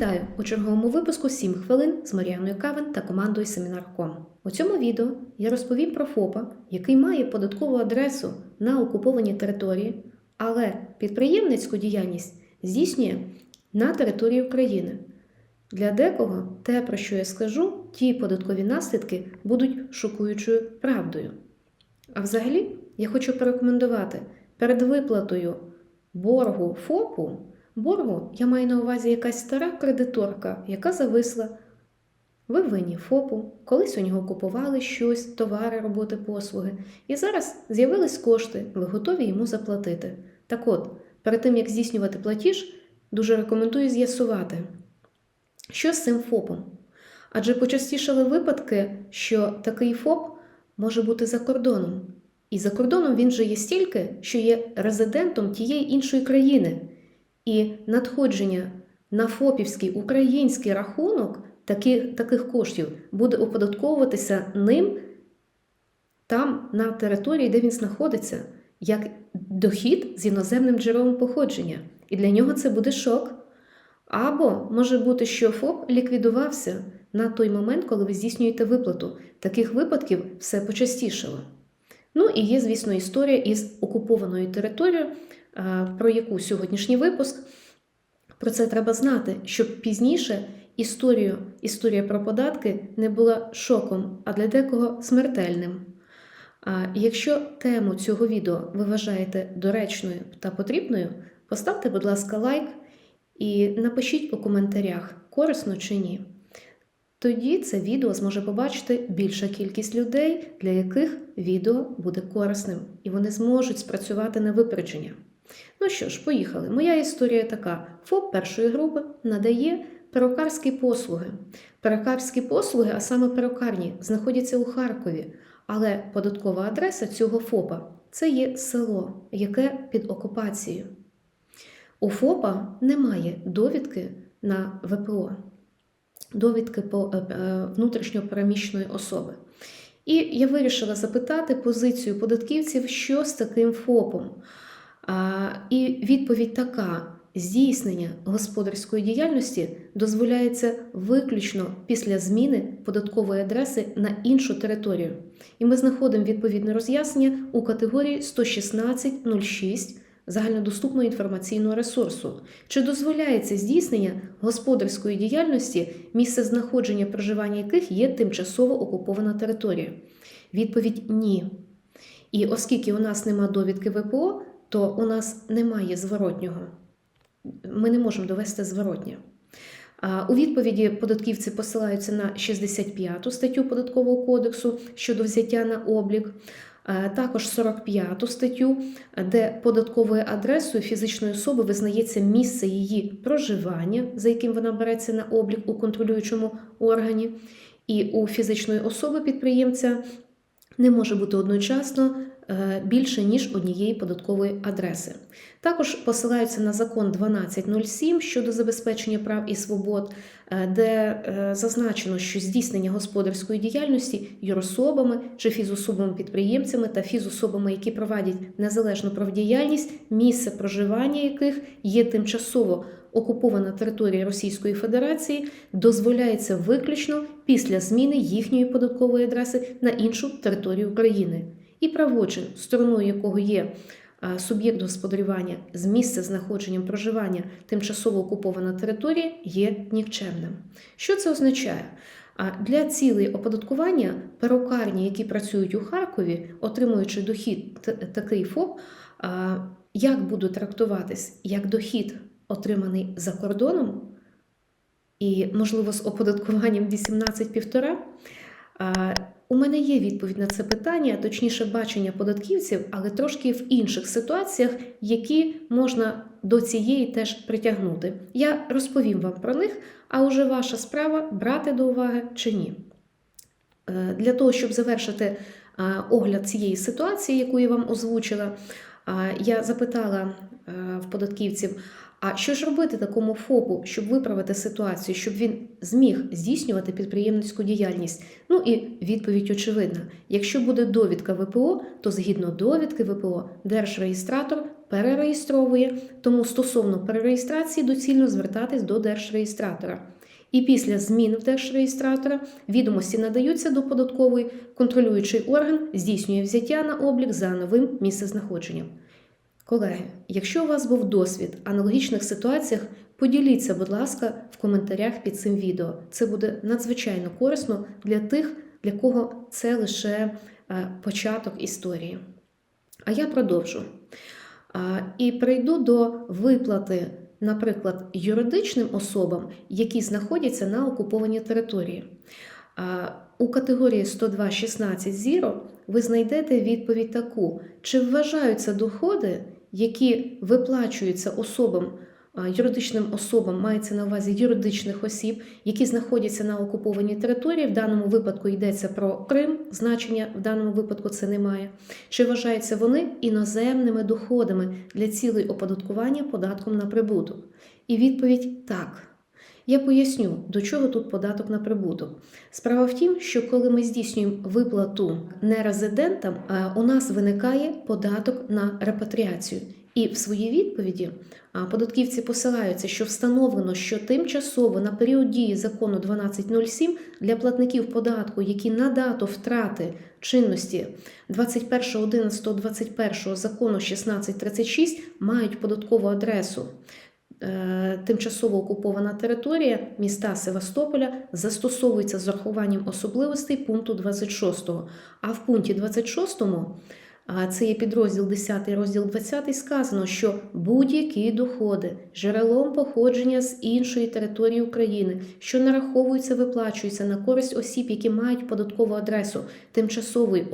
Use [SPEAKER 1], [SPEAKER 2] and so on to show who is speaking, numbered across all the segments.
[SPEAKER 1] Вітаю у черговому випуску «7 хвилин з Маріаною Кавен та командою Семінар.ком. У цьому відео я розповім про ФОПа, який має податкову адресу на окупованій території, але підприємницьку діяльність здійснює на території України. Для декого те, про що я скажу, ті податкові наслідки будуть шокуючою правдою. А взагалі, я хочу порекомендувати перед виплатою боргу ФОПу. Боргу я маю на увазі якась стара кредиторка, яка зависла. Ви винні ФОПу, колись у нього купували щось, товари, роботи, послуги, і зараз з'явились кошти, ви готові йому заплатити. Так от, перед тим як здійснювати платіж, дуже рекомендую з'ясувати, що з цим ФОПом. Адже почастішали випадки, що такий ФОП може бути за кордоном. І за кордоном він же є стільки, що є резидентом тієї іншої країни. І надходження на ФОПівський український рахунок таких, таких коштів буде оподатковуватися ним там, на території, де він знаходиться, як дохід з іноземним джерелом походження. І для нього це буде шок. Або може бути, що ФОП ліквідувався на той момент, коли ви здійснюєте виплату. Таких випадків все почастішало. Ну і є, звісно, історія із окупованою територією, про яку сьогоднішній випуск. Про це треба знати, щоб пізніше історію, історія про податки не була шоком, а для декого смертельним. А якщо тему цього відео ви вважаєте доречною та потрібною, поставте, будь ласка, лайк і напишіть у коментарях, корисно чи ні. Тоді це відео зможе побачити більша кількість людей, для яких відео буде корисним, і вони зможуть спрацювати на випередження. Ну що ж, поїхали. Моя історія така: ФОП першої групи надає перукарські послуги. Перукарські послуги, а саме перукарні, знаходяться у Харкові, але податкова адреса цього ФОПа це є село, яке під окупацією. У ФОПа немає довідки на ВПО, довідки по внутрішньопереміщеної особи. І я вирішила запитати позицію податківців, що з таким ФОПом. І відповідь така: здійснення господарської діяльності дозволяється виключно після зміни податкової адреси на іншу територію. І ми знаходимо відповідне роз'яснення у категорії 116.06 загальнодоступного інформаційного ресурсу. Чи дозволяється здійснення господарської діяльності, місце знаходження проживання яких є тимчасово окупована територія? Відповідь ні. І оскільки у нас нема довідки ВПО, то у нас немає зворотнього. Ми не можемо довести зворотнє. У відповіді податківці посилаються на 65 статтю Податкового кодексу щодо взяття на облік, також 45 статтю, де податковою адресою фізичної особи визнається місце її проживання, за яким вона береться на облік у контролюючому органі, і у фізичної особи підприємця не може бути одночасно більше ніж однієї податкової адреси. Також посилаються на закон 1207 щодо забезпечення прав і свобод, де зазначено, що здійснення господарської діяльності юрособами чи фізособами-підприємцями та фізособами, які проводять незалежну правдіяльність, місце проживання яких є тимчасово окупована територія Російської Федерації, дозволяється виключно після зміни їхньої податкової адреси на іншу територію України і правочин, стороною якого є суб'єкт господарювання з місця знаходженням проживання тимчасово окупована територія, є нікчемним. Що це означає? Для цілей оподаткування перукарні, які працюють у Харкові, отримуючи дохід такий ФОП, як буде трактуватись як дохід, отриманий за кордоном, і, можливо, з оподаткуванням 18,5%, у мене є відповідь на це питання, точніше, бачення податківців, але трошки в інших ситуаціях, які можна до цієї теж притягнути. Я розповім вам про них, а уже ваша справа брати до уваги чи ні. Для того, щоб завершити огляд цієї ситуації, яку я вам озвучила, я запитала в податківців. А що ж робити такому ФОПу, щоб виправити ситуацію, щоб він зміг здійснювати підприємницьку діяльність? Ну і відповідь очевидна: якщо буде довідка ВПО, то згідно довідки ВПО, держреєстратор перереєстровує, тому стосовно перереєстрації доцільно звертатись до держреєстратора. І після змін в держреєстратора відомості надаються до податкової, контролюючий орган здійснює взяття на облік за новим місцезнаходженням. Колеги, якщо у вас був досвід аналогічних ситуаціях, поділіться, будь ласка, в коментарях під цим відео. Це буде надзвичайно корисно для тих, для кого це лише е, початок історії. А я продовжу. І прийду до виплати, наприклад, юридичним особам, які знаходяться на окупованій території. У категорії 102.16 зіро ви знайдете відповідь таку: чи вважаються доходи, які виплачуються особам, юридичним особам, мається на увазі юридичних осіб, які знаходяться на окупованій території. В даному випадку йдеться про Крим, значення в даному випадку це немає. Чи вважаються вони іноземними доходами для цілей оподаткування податком на прибуток? І відповідь так. Я поясню, до чого тут податок на прибуток. Справа в тім, що коли ми здійснюємо виплату нерезидентам, е, у нас виникає податок на репатріацію. І в своїй відповіді податківці посилаються, що встановлено, що тимчасово на період дії закону 1207 для платників податку, які на дату втрати чинності 21.11.21 закону 1636 мають податкову адресу. Е, Тимчасово окупована територія міста Севастополя застосовується з урахуванням особливостей пункту 26. А в пункті 26 а це є підрозділ 10, розділ 20, сказано, що будь-які доходи джерелом походження з іншої території України, що нараховуються, виплачуються на користь осіб, які мають податкову адресу тимчасової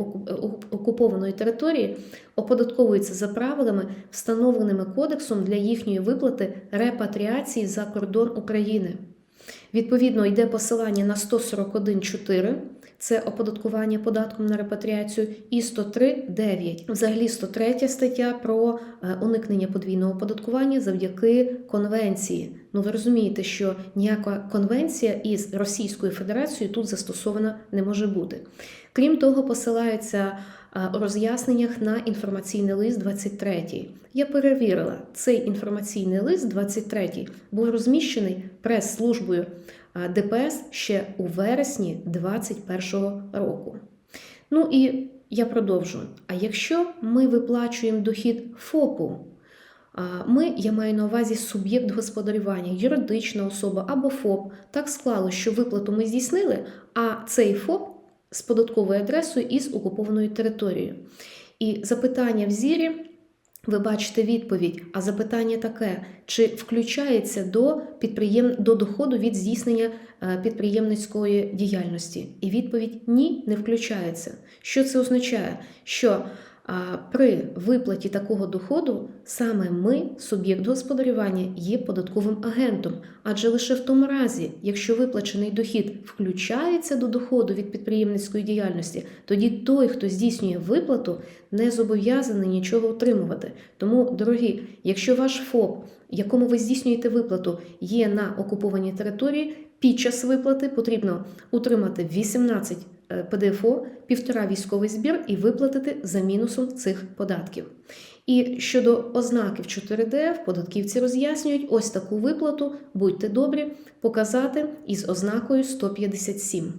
[SPEAKER 1] окупованої території, оподатковуються за правилами, встановленими кодексом для їхньої виплати репатріації за кордон України. Відповідно, йде посилання на 141.4, це оподаткування податком на репатріацію, і 103.9. Взагалі 103 стаття про е, уникнення подвійного оподаткування завдяки конвенції. Ну, ви розумієте, що ніяка конвенція із Російською Федерацією тут застосована не може бути. Крім того, посилаються у роз'ясненнях на інформаційний лист 23. Я перевірила, цей інформаційний лист 23 був розміщений прес-службою ДПС ще у вересні 2021 року. Ну і я продовжу. А якщо ми виплачуємо дохід ФОПу, ми, я маю на увазі суб'єкт господарювання, юридична особа або ФОП, так склало, що виплату ми здійснили, а цей ФОП з податковою адресою із окупованою територією. І запитання в зірі, ви бачите відповідь, а запитання таке: чи включається до підприєм... до доходу від здійснення е, підприємницької діяльності? І відповідь ні, не включається. Що це означає? Що при виплаті такого доходу саме ми, суб'єкт господарювання, є податковим агентом, адже лише в тому разі, якщо виплачений дохід включається до доходу від підприємницької діяльності, тоді той, хто здійснює виплату, не зобов'язаний нічого отримувати. Тому, дорогі, якщо ваш ФОП, якому ви здійснюєте виплату, є на окупованій території, під час виплати потрібно утримати 18 Е, ПДФО, півтора військовий збір і виплатити за мінусом цих податків. І щодо ознаків 4ДФ, податківці роз'яснюють ось таку виплату, будьте добрі, показати із ознакою 157.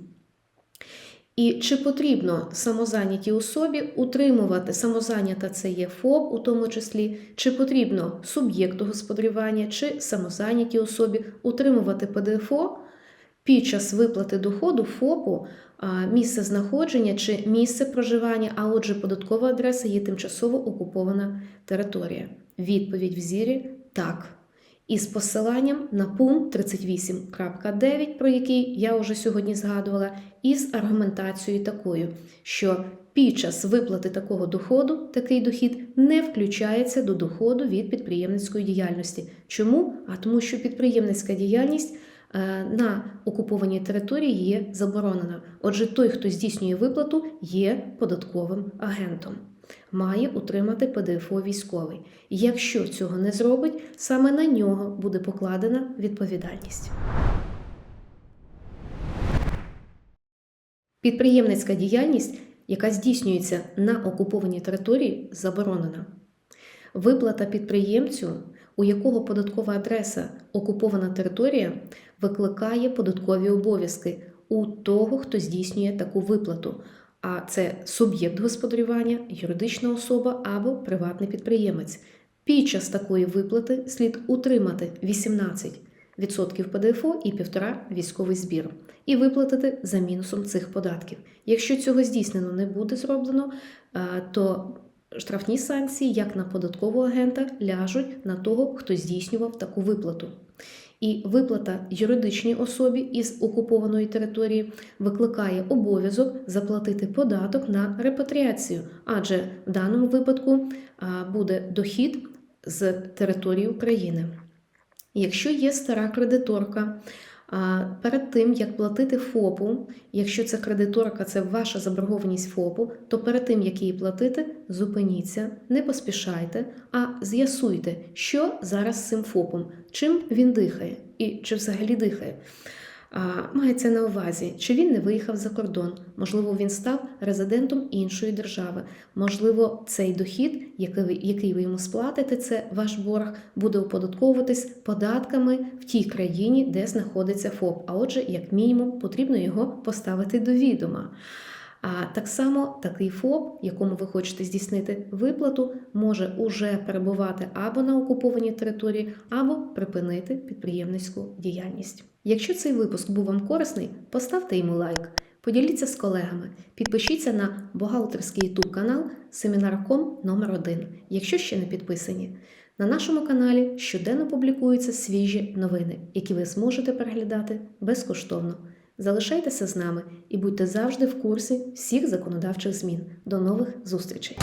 [SPEAKER 1] І чи потрібно самозайнятій особі утримувати самозайнята це є ФОП, у тому числі, чи потрібно суб'єкту господарювання, чи самозайнятій особі утримувати ПДФО під час виплати доходу ФОПу місце знаходження чи місце проживання, а отже, податкова адреса є тимчасово окупована територія. Відповідь в зірі так. Із посиланням на пункт 38.9, про який я вже сьогодні згадувала, із аргументацією такою, що під час виплати такого доходу такий дохід не включається до доходу від підприємницької діяльності. Чому? А тому, що підприємницька діяльність на окупованій території є заборонена. Отже, той, хто здійснює виплату, є податковим агентом. Має утримати ПДФО військовий. Якщо цього не зробить, саме на нього буде покладена відповідальність. Підприємницька діяльність, яка здійснюється на окупованій території, заборонена. Виплата підприємцю, у якого податкова адреса окупована територія, викликає податкові обов'язки у того, хто здійснює таку виплату. А це суб'єкт господарювання, юридична особа або приватний підприємець. Під час такої виплати слід утримати 18% ПДФО і 1,5% військовий збір і виплатити за мінусом цих податків. Якщо цього здійснено не буде зроблено, то штрафні санкції, як на податкового агента, ляжуть на того, хто здійснював таку виплату. І виплата юридичній особі із окупованої території викликає обов'язок заплатити податок на репатріацію, адже в даному випадку буде дохід з території України. Якщо є стара кредиторка, перед тим як платити ФОПу, якщо це кредиторка, це ваша заборгованість ФОПу, то перед тим як її платити, зупиніться, не поспішайте, а з'ясуйте, що зараз з цим ФОПом, чим він дихає і чи взагалі дихає. Мається на увазі, чи він не виїхав за кордон, можливо, він став резидентом іншої держави. Можливо, цей дохід, який ви, який ви йому сплатите, це ваш борг, буде оподатковуватись податками в тій країні, де знаходиться ФОП. А отже, як мінімум, потрібно його поставити до відома. А так само такий ФОП, якому ви хочете здійснити виплату, може уже перебувати або на окупованій території, або припинити підприємницьку діяльність. Якщо цей випуск був вам корисний, поставте йому лайк, поділіться з колегами, підпишіться на бухгалтерський YouTube канал Семінарком номер 1 якщо ще не підписані. На нашому каналі щоденно публікуються свіжі новини, які ви зможете переглядати безкоштовно. Залишайтеся з нами і будьте завжди в курсі всіх законодавчих змін. До нових зустрічей!